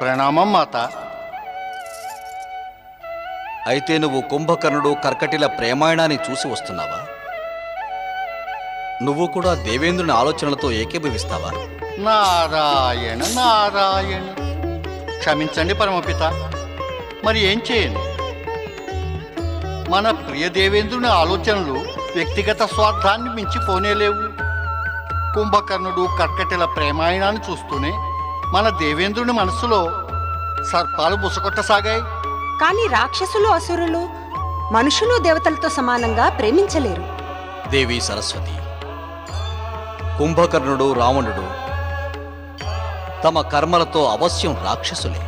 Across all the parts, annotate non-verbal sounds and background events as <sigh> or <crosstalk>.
ప్రణామం మాత. అయితే నువ్వు కుంభకర్ణుడు కర్కటిల ప్రేమాయణాన్ని చూసి వస్తున్నావా? నువ్వు కూడా దేవేంద్రుని ఆలోచనలతో ఏకీభవిస్తావా? నారాయణ నారాయణ. క్షమించండి పరమపిత. మరి ఏం చేయను? మన ప్రియ దేవేంద్రుని ఆలోచనలు వ్యక్తిగత స్వార్థాన్ని మించిపోనేలేవు. కుంభకర్ణుడు కర్కటిల ప్రేమాయణాన్ని చూస్తూనే మన దేవేంద్రుని మనసులో సర్పాలు బుసకొట్టసాగాయి కానీ రాక్షసులు అసురులు మనుషులు దేవతలతో సమానంగా ప్రేమించలేరు. దేవి సరస్వతి కుంభకర్ణుడు రావణుడు తమ కర్మలతో అవశ్యం రాక్షసులే.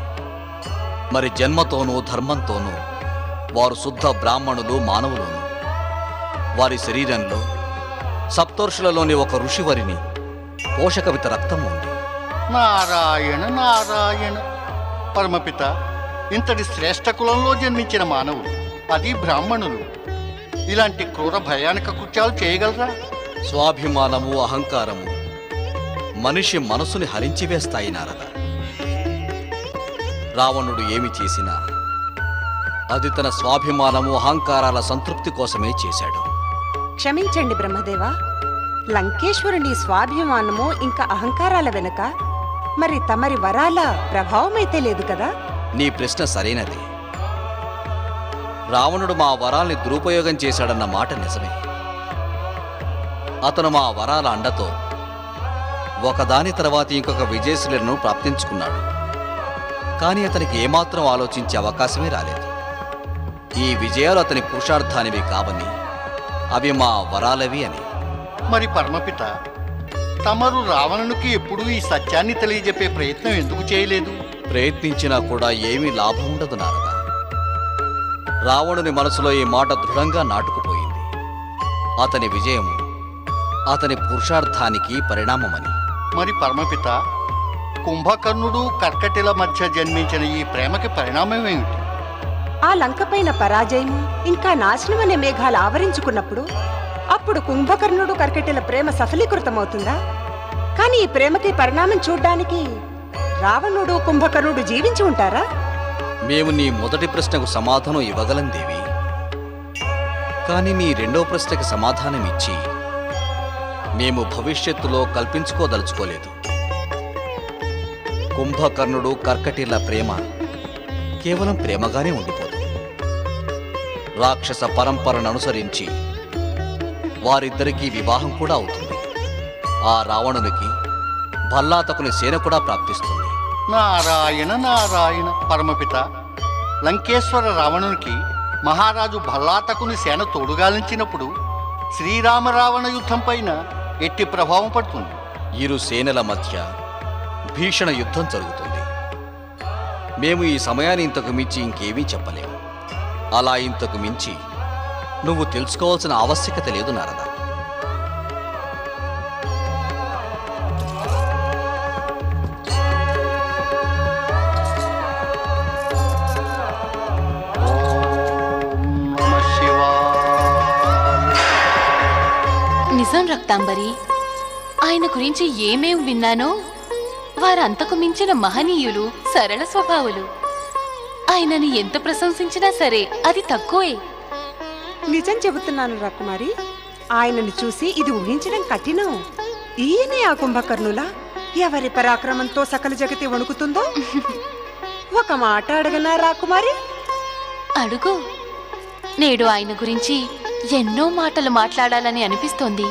మరి జన్మతోనూ ధర్మంతోనూ వారు శుద్ధ బ్రాహ్మణులు మానవులును. వారి శరీరంలో సప్తర్షులలోని ఒక ఋషివరిని పోషకవిత రక్తం ఉంది. నారాయణ నారాయణ. పరమపిత ఇంతటి శ్రేష్ఠ కులంలో జన్మించిన మానవులు అది బ్రాహ్మణులు. ఇలాంటి క్రూర భయానక కృత్యాలు చేయగలరా? స్వాభిమానము అహంకారము మనిషి మనసుని హరించివేస్తాయి నారద. రావణుడు ఏమి చేసినా అది తన స్వాభిమానము అహంకారాల సంతృప్తి కోసమే చేశాడు. క్షమించండి బ్రహ్మదేవ. లంకేశ్వరుని స్వాభిమానము ఇంకా అహంకారాల వెనుక మరి తమరి వరాల ప్రభావమైతే లేదు కదా? నీ ప్రశ్న సరైనదే. రావణుడు మా వరాల్ని దురుపయోగం చేశాడన్న మాట నిజమే. అతను మా వరాల అండతో ఒకదాని తర్వాత ఇంకొక విజయశీలను ప్రాప్తించుకున్నాడు. కానీ అతనికి ఏమాత్రం ఆలోచించే అవకాశమే రాలేదు. ఈ విజయాలు అతని పురుషార్థానివి కావని అవి మా వరాలవి అని. మరి పరమపిత తమరు రావణునికి ఎప్పుడూ ఈ సత్యాన్ని తెలియజెప్పే ప్రయత్నం ఎందుకు చేయలేదు? ప్రయత్నించినా కూడా ఏమీ లాభం ఉండదు నారద. రావణుని మనసులో ఈ మాట దృఢంగా నాటుకుపోయింది. అతని విజయము అతని పురుషార్థానికి పరిణామమని. మరి పరమపిత కుంభకర్ణుడు కర్కటిల మధ్య జన్మించిన ఈ ప్రేమకి పరిణామం ఏమిటి? ఆ లంకపైన పరాజయము ఇంకా నాశనం అనే మేఘాలు ఆవరించుకున్నప్పుడు అప్పుడు కుంభకర్ణుడు కర్కటిల ప్రేమ సఫలీకృతమవుతుందా? కానీ ఈ ప్రేమకి పరిణామం చూడ్డానికి రావణుడు కుంభకర్ణుడు జీవించి ఉంటారా? మేము నీ మొదటి ప్రశ్నకు సమాధానం ఇవ్వగలం దేవి. కానీ నీ రెండో ప్రశ్నకు సమాధానం ఇచ్చి మేము భవిష్యత్తులో కల్పించుకోదలుచుకోలేదు. కుంభకర్ణుడు కర్కటిల ప్రేమ కేవలం ప్రేమగానే ఉండిపోదు రాక్షస పరంపరను అనుసరించి వారిద్దరికీ వివాహం కూడా అవుతుంది. ఆ రావణునికి భల్లాతకుని సేన కూడా ప్రాప్తిస్తుంది. నారాయణ నారాయణ పరమపిత. లంకేశ్వర రావణునికి మహారాజు భల్లాతకుని సేన తోడుగాలించినప్పుడు శ్రీరామ రావణ యుద్ధం పైన ఎట్టి ప్రభావం పడుతుంది. ఇరు సేనల మధ్య భీషణ యుద్ధం జరుగుతుంది. మేము ఈ సమయాన్ని ఇంతకు మించి ఇంకేమీ చెప్పలేము. అలా ఇంతకు మించి నువ్వు తెలుసుకోవాల్సిన ఆవశ్యకత లేదు నారద. నిజం రక్తాంబరి ఆయన గురించి ఏమేం విన్నానో వారంతకు మించిన మహనీయులు సరళ స్వభావులు. ఆయనని ఎంత ప్రశంసించినా సరే అది తక్కువే. నిజం చెబుతున్నాను రాకుమారి. ఆయనను చూసి ఇది ఊహించడం కఠినం. ఈయనే ఆ కుంభకర్ణుల? ఎవరి పరాక్రమంతో సకల జగతి వణుకుతుందో? ఒక మాట అడగనా రాకుమారి? అడుగు. నేడు ఆయన గురించి ఎన్నో మాటలు మాట్లాడాలని అనిపిస్తోంది.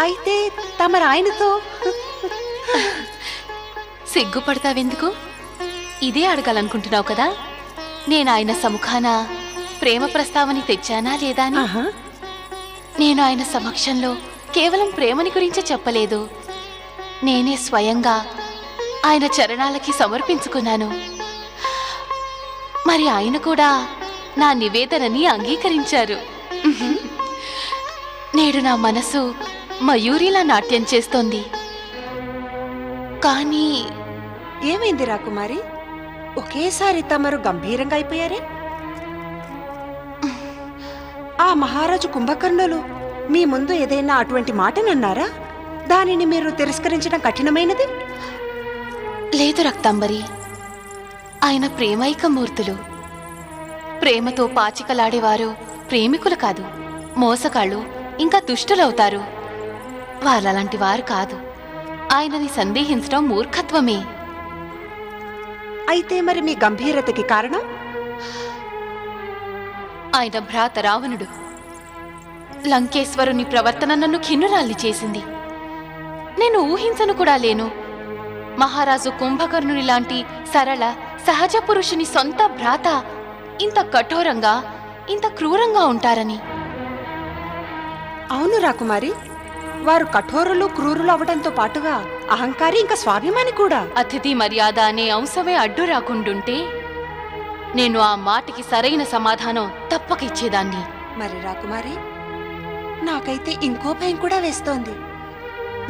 అయితే తమరు ఆయనతో సిగ్గుపడతావెందుకు? ఇదే అడగాలనుకుంటున్నావు కదా? నేను ఆయన సముఖాన ప్రేమ ప్రస్తావని తెచ్చానా లేదా అని? ఆహా, నేను ఆయన సమక్షంలో కేవలం ప్రేమని గురించే చెప్పలేదు. నేనే స్వయంగా ఆయన చరణాలకి సమర్పించుకున్నాను. మరి ఆయన కూడా నా నివేదనని అంగీకరించారు. నేడు నా మనసు మయూరిలా నాట్యం చేస్తోంది. కానీ ఏమైంది రాకుమారి? ఒకేసారి తమరు గంభీరంగా అయిపోయారే? ఆ మహారాజు కుంభకర్ణులు మీ ముందు ఏదైనా అటువంటి మాటనన్నారా? దానిని మీరు తిరస్కరించడం కఠినమైనది? లేదు రక్తాంబరి. ఆయన ప్రేమైకమూర్తులు. ప్రేమతో పాచికలాడేవారు ప్రేమికులు కాదు మోసగాళ్ళు ఇంకా దుష్టులవుతారు. వాళ్ళలాంటి వారు కాదు. ఆయనని సందేహించడం మూర్ఖత్వమే. అయితే మరి మీ గంభీరతకి కారణం? ఆయన భ్రాత రావణుడు. లంకేశ్వరుని ప్రవర్తన నన్ను ఖిన్నురాల్ని చేసింది. నేను ఊహించను కూడా లేను. మహారాజు కుంభకర్ణుని లాంటి సరళ సహజ పురుషుని సొంత భ్రాత ఇంత కఠోరంగా ఇంత క్రూరంగా ఉంటారని. అవును రాకుమారి. వారు కఠోరులు క్రూరులు అవడంతో పాటుగా అహంకారి ఇంకా స్వాభిమాని కూడా. అతిథి మర్యాద అనే అంశమే అడ్డు రాకుండుంటే నేను ఆ మాటకి సరైన సమాధానం తప్పక ఇచ్చేదాన్ని. మరి రాకుమారి నాకైతే ఇంకో భయం కూడా వేస్తోంది.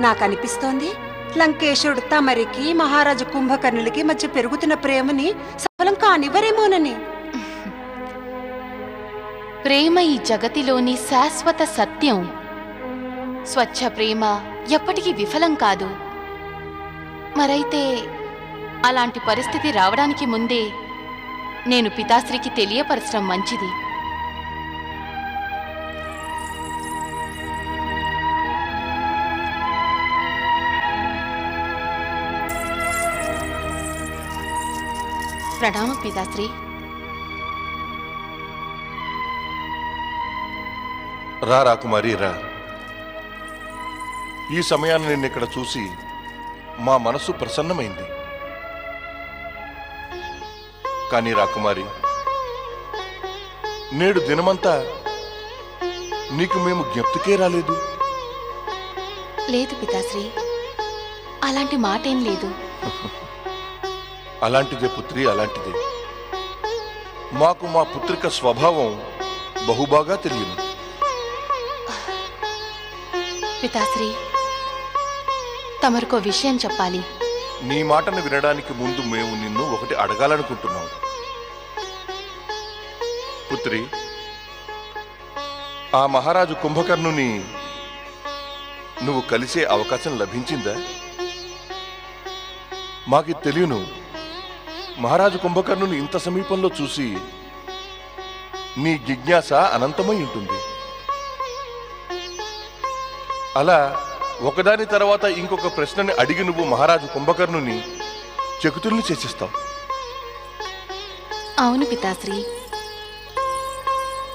నాకనిపిస్తోంది లంకేశుడు తమరికి మహారాజు కుంభకర్ణులకి మధ్య పెరుగుతున్న ప్రేమని సఫలం కానివ్వరేమోనని. ప్రేమ ఈ జగతిలోని శాశ్వత సత్యం. స్వచ్ఛ ప్రేమ ఎప్పటికీ విఫలం కాదు. మరైతే అలాంటి పరిస్థితి రావడానికి ముందే నేను పితాశ్రీకి తెలియపరచడం మంచిది. ప్రణామ పితాశ్రీ. రా రాకుమారి రా. ఈ సమయాన్ని నిన్ను ఇక్కడ చూసి మా మనసు ప్రసన్నమైంది. కానీ రాకుమారి నేడు దినమంతా నీకు మేము జ్ఞప్తికే రాలేదు. లేదు పితాశ్రీ అలాంటి మాటేం లేదు. <laughs> అలాంటిదే పుత్రి అలాంటిదే. మాకు మా పుత్రిక స్వభావం బహుబాగా తెలియను. పితాశ్రీ తమరికో విషయం చెప్పాలి. నీ మాటను వినడానికి ముందు మేము నిన్ను ఒకటి అడగాలనుకుంటున్నాం. పుత్రి ఆ మహారాజు కుంభకర్ణుని నువ్వు కలిసే అవకాశం లభించిందా? మాకి తెలియను. మహారాజు కుంభకర్ణుని ఇంత సమీపంలో చూసి నీ జిజ్ఞాస అనంతమై ఉంటుంది. అలా ఒకదాని తర్వాత ఇంకొక ప్రశ్నని అడిగి నువ్వు మహారాజు కుంభకర్ణుని చెకుతుల్ని చేసిస్తావు. అవును పితాశ్రీ.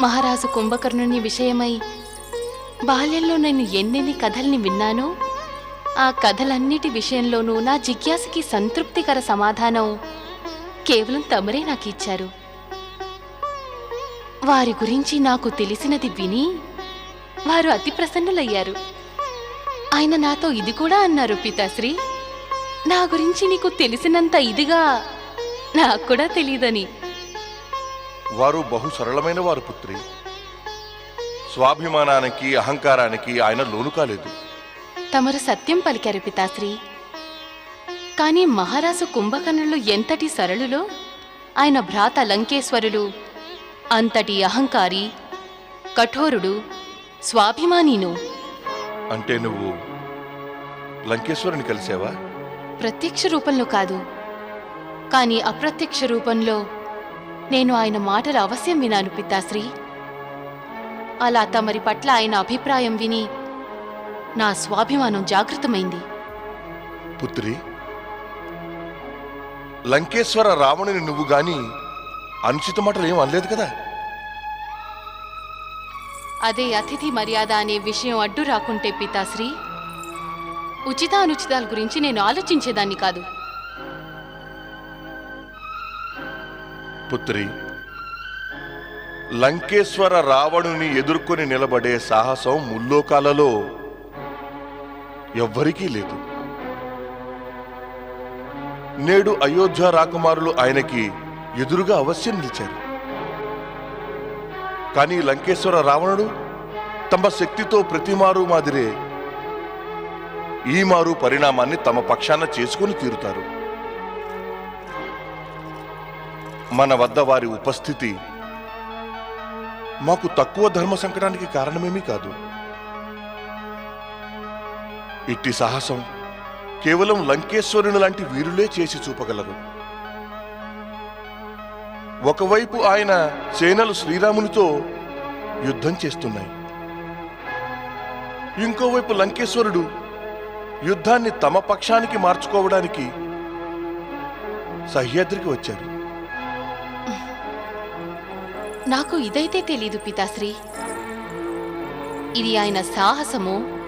మహారాజు కుంభకర్ణుని విషయమై బాల్యంలో నేను ఎన్నెన్ని కథల్ని విన్నానో ఆ కథలన్నిటి విషయంలోనూ నా జిజ్ఞాసకి సంతృప్తికర సమాధానం కేవలం తమరే నాకు ఇచ్చారు. వారి గురించి నాకు తెలిసినది విని వారు అతి ప్రసన్నులయ్యారు. ఆయన నాతో ఇది కూడా అన్నారు పితాశ్రీ. నా గురించి నీకు తెలిసినంత ఇదిగా నాకు కూడా తెలియదని వారు బహు సరళమైన వారు పుత్రి. స్వాభిమానానికి అహంకారానికి ఆయన లోను కాలేదు. తమరు సత్యం పలికారు పితాశ్రీ. కానీ మహారాజు కుంభకర్ణులు ఎంతటి సరళులో ఆయన భ్రాత లంకేశ్వరులు అంతటి అహంకారి కఠోరుడు స్వాభిమానీను. అంటే నువ్వు లంకేశ్వరుని కలిసావా? ప్రత్యక్ష రూపంలో కాదు. కానీ అప్రత్యక్ష రూపంలో నేను ఆయన మాటలు అవశ్యం వినాను పితాశ్రీ. అలా తమరి పట్ల ఆయన అభిప్రాయం విని నా స్వాభిమానం జాగృతమైంది. పుత్రి లంకేశ్వర రావణుని నువ్వు గాని అనుచిత మాటలు ఏం అనలేదు కదా? అదే అతిథి మర్యాద అనే విషయం అడ్డు రాకుంటే పితాశ్రీ. ఉచిత అనుచితాల గురించి నేను ఆలోచించేదాన్ని కాదు. పుత్రి లంకేశ్వర రావణుని ఎదుర్కొని నిలబడే సాహసం ముల్లోకాలలో ఎవ్వరికీ లేదు. నేడు అయోధ్య రాకుమారులు ఆయనకి ఎదురుగా అవశ్యం నిలిచారు. కానీ లంకేశ్వర రావణుడు తమ శక్తితో ప్రతిమారు మాదిరే ఈ మారు పరిణామాన్ని తమ పక్షాన చేసుకుని తీరుతారు. మన వద్ద వారి ఉపస్థితి మాకు తక్కువ ధర్మ సంకటానికి కారణమేమీ కాదు. ఇట్టి సాహసం కేవలం లంకేశ్వరుని లాంటి వీరులే చేసి చూపగలరు. ఒకవైపు ఆయన సేనలు శ్రీరామునితో యుద్ధం చేస్తున్నాయి. ఇంకోవైపు లంకేశ్వరుడు యుద్ధాన్ని తమ పక్షానికి మార్చుకోవడానికి సహ్యాద్రికి వచ్చారు. నాకు ఇదైతే తెలీదు పితాశ్రీ. ఇది ఆయన సాహసము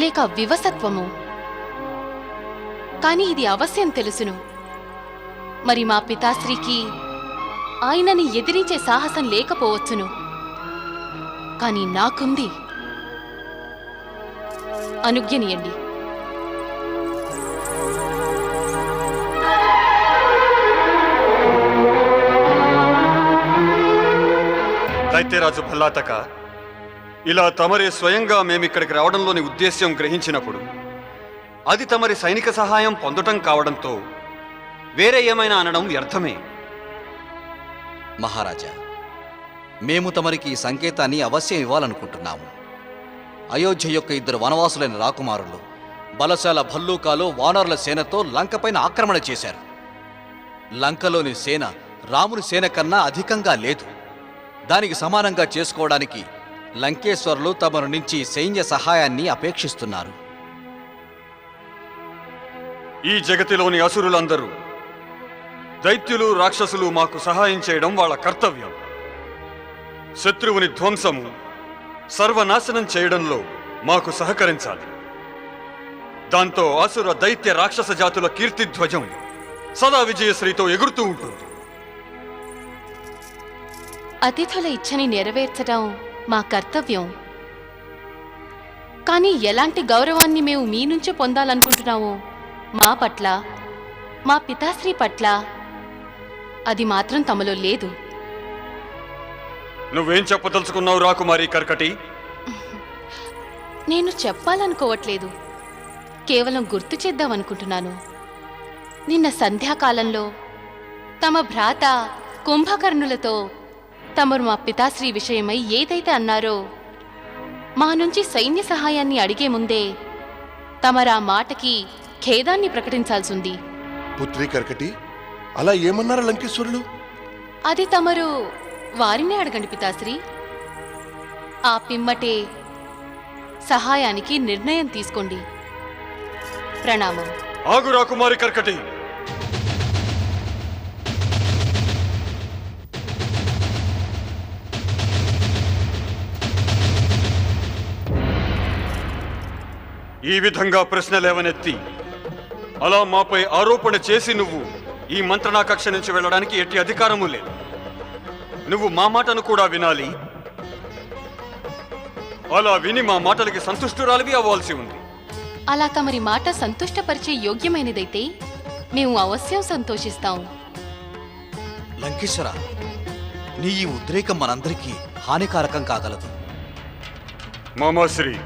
లేక వివసత్వము. కానీ ఇది అవశ్యం తెలుసును. మరి మా పితాశ్రీకి ఆయనని ఎదిరించే సాహసం లేకపోవచ్చును. కానీ నాకుంది. అనుజ్ఞనియండి. దైత్యరాజు భల్లాతక ఇలా తమరే స్వయంగా మేమిక్కడికి రావడంలోని ఉద్దేశ్యం గ్రహించినప్పుడు అది తమరి సైనిక సహాయం పొందటం కావడంతో వేరే ఏమైనా అనడం వ్యర్థమే. మహారాజా మేము తమరికి ఈ సంకేతాన్ని అవశ్యం ఇవ్వాలనుకుంటున్నాము. అయోధ్య యొక్క ఇద్దరు వనవాసులైన రాకుమారులు బలశాల భల్లూకాలు వానరుల సేనతో లంకపైన ఆక్రమణ చేశారు. లంకలోని సేన రాముని సేన కన్నా అధికంగా లేదు. దానికి సమానంగా చేసుకోవడానికి లంకేశ్వరులు తమరు నుంచి సైన్య సహాయాన్ని అపేక్షిస్తున్నారు. ఈ జగతిలోని అసురులందరూ దైత్యులు రాక్షసులు మాకు సహాయం చేయడం వాళ్ళ కర్తవ్యం. శత్రువుని ధ్వంసము సర్వనాశనం చేయడంలో మాకు సహకరించాలి. దాంతో అసుర దైత్య రాక్షస జాతుల కీర్తిధ్వజం సదా విజయశ్రీతో ఎగురుతూ ఉంటుంది. అతిథుల ఇచ్చని నెరవేర్చడం మా కర్తవ్యం. కానీ ఎలాంటి గౌరవాన్ని మేము మీ నుంచే పొందాలనుకుంటున్నామో మా పట్ల మా పితాశ్రీ పట్ల అది మాత్రం తమలో లేదు. నువ్వేం చెప్పదలుచుకున్నావు రాకుమారి కర్కటి? నేను చెప్పాలనుకోవట్లేదు. కేవలం గుర్తు చేద్దామనుకుంటున్నాను నిన్న సంధ్యాకాలంలో తమ భ్రాత కుంభకర్ణులతో తమరు మా పితాశ్రీ విషయమై ఏదైతే అన్నారో మా నుంచి సైన్య సహాయాన్ని అడిగే ముందే తమరా మాటకి ఖేదాన్ని ప్రకటించాల్సింది పుత్రి కర్కటి అలా ఏమన్నారు లంకేశ్వరులు? అది తమరు వారినే అడగండి పితాశ్రీ. ఆ పిమ్మటే సహాయానికి నిర్ణయం తీసుకోండి. ప్రణామం. ఆగు రాకుమారి కర్కటి. ఈ విధంగా ప్రశ్నలేవనెత్తి అలా మాపై ఆరోపణ చేసి నువ్వు ఈ మంత్రణా కక్ష నుంచి వెళ్ళడానికి ఎట్టి అధికారము లేదు. నువ్వు మా మాటను కూడా వినాలి. అలా విని మా మాటలకి సంతుష్టురాలివి అవ్వాల్సి ఉంది. అలా తమరి మాట సంతుష్టపరిచే యోగ్యమైనదైతే మేము అవశ్యం సంతోషిస్తాం. లంకేశ్వర నీ ఈ ఉద్రేకం మనందరికీ హానికారకం కాగలదు. మామాశ్రీ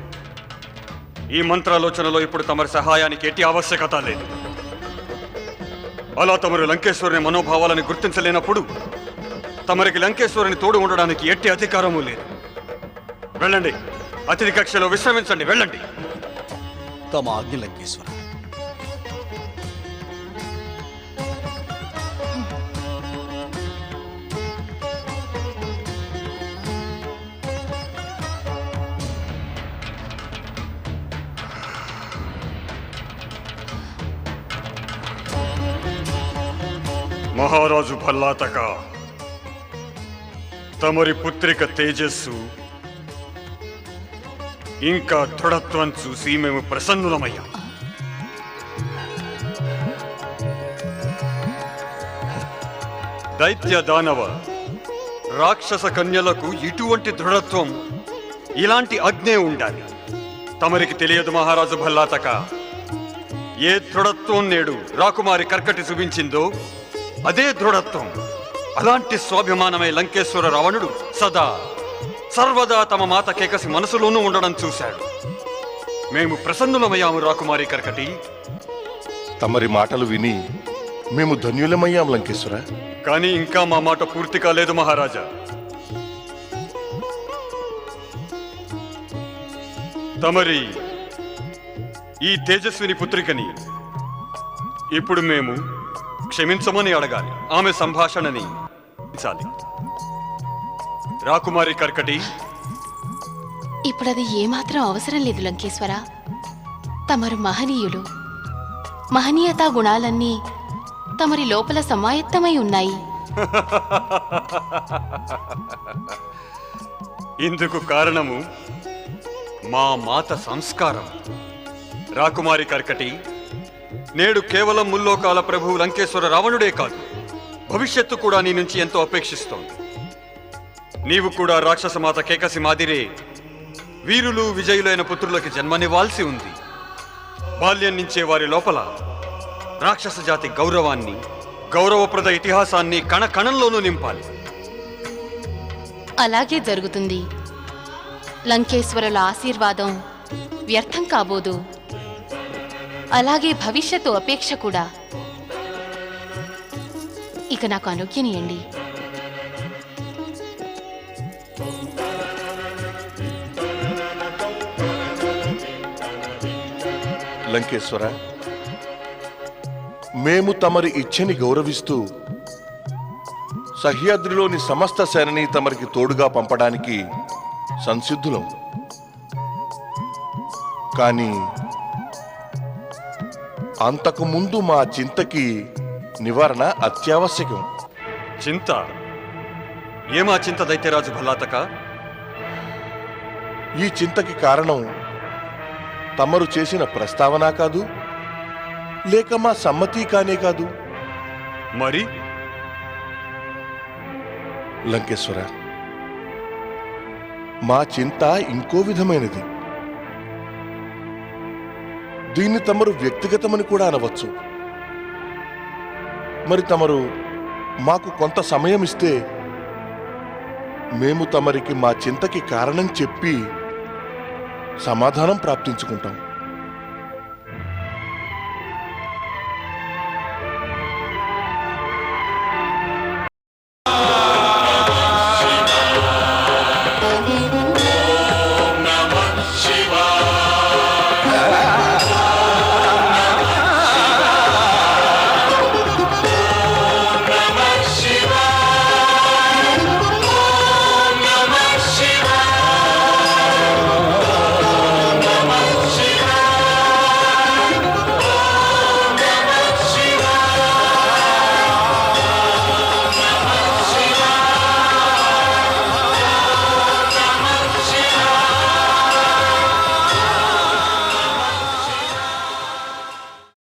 ఈ మంత్రాలోచనలో ఇప్పుడు తమరి సహాయానికి ఎట్టి ఆవశ్యకత లేదు. అలా తమరు లంకేశ్వరుని మనోభావాలను గుర్తించలేనప్పుడు తమరికి లంకేశ్వరుని తోడు ఉండడానికి ఎట్టి అధికారము లేదు. వెళ్ళండి. అతిథి కక్షలో విశ్రమించండి. వెళ్ళండి. తమ ఆజ్ఞ లంకేశ్వరం. మహారాజు భల్లాతక. తమరి పుత్రిక తేజస్సు ఇంకా దృఢత్వం చూసి మేము ప్రసన్నులమయ్యాం. దైత్య దానవ రాక్షస కన్యలకు ఇటువంటి దృఢత్వం ఇలాంటి అగ్నే ఉండాలి. తమరికి తెలియదు మహారాజు భల్లాతక. ఏ దృఢత్వం నేడు రాకుమారి కర్కటి చూపించిందో అదే దృఢత్వం. అలాంటి స్వాభిమానమై లంకేశ్వర రావణుడు సదా సర్వదా తమ మాత కేకసి మనసులోనూ ఉండడం చూశాడు. మేము ప్రసన్నులమయ్యాము రాకుమారి కర్కటి. తమరి మాటలు విని మేము ధన్యులమయ్యాం లంకేశ్వర. కానీ ఇంకా మా మాట పూర్తి కాలేదు మహారాజా. తమరి ఈ తేజస్విని పుత్రికని ఇప్పుడు మేము క్షమించమని అడగాలి. ఆమె సంభాషణని రాకుమారి కర్కటి. ఇప్పుడది ఏమాత్రం అవసరం లేదు లంకేశ్వర. తమరు మహనీయులు. మహనీయతా గుణాలన్నీ తమరి లోపల సమాయత్తమై ఉన్నాయి. ఇందుకు కారణము మా మాత సంస్కారం. రాకుమారి కర్కటి. నేడు కేవలం ముల్లోకాల ప్రభువు లంకేశ్వర రావణుడే కాదు. భవిష్యత్తు కూడా నీ నుంచి ఎంతో అపేక్షిస్తోంది. నీవు కూడా రాక్షసమాత కేకసి మాదిరే వీరులు విజయులైన పుత్రులకి జన్మనివ్వాల్సి ఉంది. బాల్యం నుంచే వారి లోపల రాక్షస జాతి గౌరవాన్ని గౌరవప్రద ఇతిహాసాన్ని కణ కణంలోనూ నింపాలి. అలాగే జరుగుతుంది. లంకేశ్వరుల ఆశీర్వాదం వ్యర్థం కాబోదు. అలాగే భవిష్యత్తు అపేక్ష కూడా. ఇక నాకు అనుజ్ఞనియండి. లంకేశ్వర మేము తమరి ఇచ్చని గౌరవిస్తూ సహ్యాద్రిలోని సమస్త సేనని తమరికి తోడుగా పంపడానికి సంసిద్ధులం. కానీ అంతకుముందు మా చింతకి నివారణ అత్యావశ్యకం. చింత? ఏమా చింత దైత్యరాజు భల్లాతక? ఈ చింతకి కారణం తమరు చేసిన ప్రస్తావన కాదు లేక మా సమ్మతి కానే కాదు? మరి? లంకేశ్వర మా చింత ఇంకో విధమైనది. దీన్ని తమరు వ్యక్తిగతమని కూడా అనవచ్చు. మరి తమరు మాకు కొంత సమయం ఇస్తే మేము తమరికి మా చింతకి కారణం చెప్పి సమాధానం ప్రాప్తించుకుంటాం.